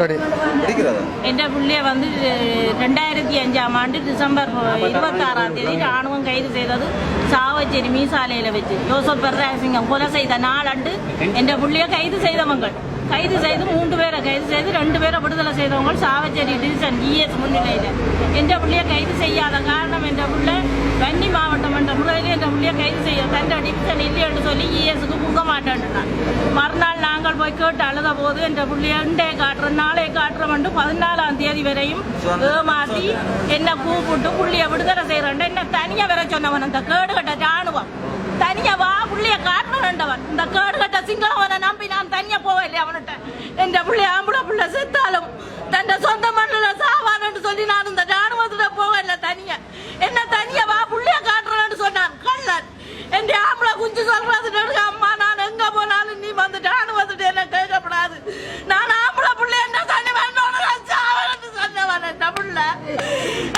பிடிக்கிறதா? என்ற புள்ளைய வந்து ரெண்டாயிரத்தி அஞ்சாம் ஆண்டு டிசம்பர் இருபத்தாறாம் தேதி ராணுவம் கைது செய்தது சாவச்சேரி மீசாலையில வச்சு. யோசப் பெர்ராசிங்கம் கொலை செய்த நாளண்டு என்ற புள்ளைய கைது செய்தவங்க கைது செய்து மூன்று பேரை கைது செய்து ரெண்டு பேரை விடுதலை செய்தவங்க சாவச்சேரி டிவிஷன் இஎஸ் முன்னிலையில். என்ற புள்ளைய கைது செய்யாத காரணம் என்ற புள்ள வன்னி மாவட்டம் என்ற முறையில் என்ற புள்ளைய கைது செய்ய தந்த டிவிஷன் இல்லை என்று சொல்லி கொடுக்க மாட்டேன்ட்டான் மறுநாள் போய் கேட்டு அழுத போது என்ற புள்ளைய இண்டே காட்டுறோம் நாளை காட்டுறோம் என்று பதினாலாம் தேதி வரையும் ஏமாத்தி என்ன கூப்பிட்டு புள்ளைய விடுதலை செய்யறேன் என்ன தனியா வர சொன்னவன். அந்த கேடு கட்ட ராணுவம். தனியா வா புள்ளைய காட்டணுன்றவன் இந்த கேடு கட்ட சிங்களவனை நம்பி நான் தனியா போவேன் அவன்கிட்ட என்ற புள்ளை ஆம்பளை புள்ள செத்தாலும் தன் சொந்த மண்ணில் சாவான்னு சொல்லி நான் இந்த ராணுவத்துல என்ன தனியா வா புள்ளைய காட்டுறேன்னு சொன்னான் கள்ளன் என் ஆம்பளை குஞ்சு சொல்றது அம்மா நான் எங்க போனாலும் நீ வந்து ராணுவத்துட்டு என்ன கேட்கப்படாது நான் ஆம்பளை புள்ளை என்ன தண்ணி வேண்டோன்னு நான் சாவேன்னு சொன்னவன் என்ன புள்ள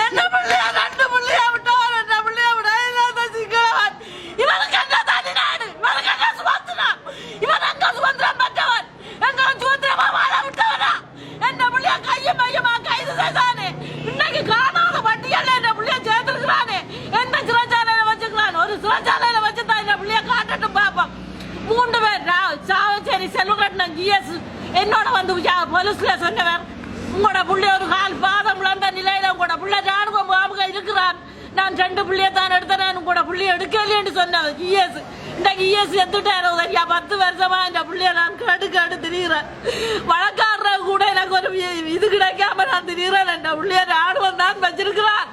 என்ன புள்ளைய ரெண்டு புள்ளைய விட்டவன் என்ன புள்ளைய விட இல்லாத சிங்களவன் இவனுக்கு என்ன தனி நாடு இவனுக்கு என்ன சுதந்திரம் இவன் எங்க சுதந்திரம் பெற்றவன் எங்க சுதந்திரமா வாழ விட்டவனா என்ன புள்ளைய கையும் மையமா கைது செய்தானே இன்னைக்கு காணாத வட்டியல்ல என்ன புள்ளைய சேர்த்திருக்கிறானே எந்த சிறைச்சாலையில வச்சுக்கிறான் ஒரு சிறைச்சாலையில வச்சு தான் என்ன புள்ளைய காட்டட்டும் பாப்போம் மூன்று சாவச்சேரி செல்வகட்னம் ஜிஎஸ் என்னோட வந்து போலீஸ்ல சொன்னவர். உங்களோட புள்ளை ஒரு கால் பாதம் விழுந்த நிலையில உங்களோட புள்ள ராணுவ முகாமுக இருக்கிறான் நான் ரெண்டு புள்ளைய தான் எடுத்தேன் உங்களோட புள்ளைய எடுக்கலையேன்னு சொன்னவர் ஜிஎஸ் இன்றைக்கு இஎஸ் எத்துட்டாரு சரியா பத்து வருஷமா இந்த புள்ளைய நான் கேட்டு கேட்டு திரிகிறேன் வழக்காடுற கூட எனக்கு ஒரு இது கிடைக்காம நான் திரிகிறேன் என்ற புள்ளைய ராணுவம் தான் வச்சிருக்கிறான்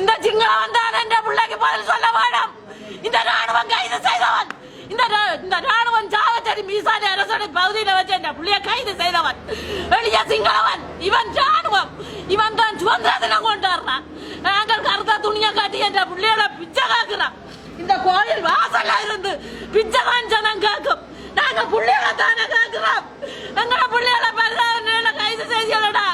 இந்த சிங்களவன் தான் என்ற பிள்ளைக்கு பதில் சொல்ல வேண்டாம். இந்த ராணுவம் கைது செய்தவன் இந்த ரா- இந்த ராணுவம் சாவச்சேரி மீசானி அரசனை பகுதியில் வச்சு என்ற புள்ளைய கைது செய்தவன். எளிய சிங்களவன். இவன் ராணுவம் இவன் தான் சுதந்திர தினம் கொண்டாடுறான். நாங்கள் கருத்த துணியை காட்டி என்ற புள்ளியோட பிச்சை காக்குறான் இந்த கோயில் வாசல்ல இருந்து பிச்சை தான் ஜனம் கேட்கும். நாங்க புள்ளையோட தானே காக்குறோம் எங்களை புள்ளியோட பரிதாப கைது செய்யலடா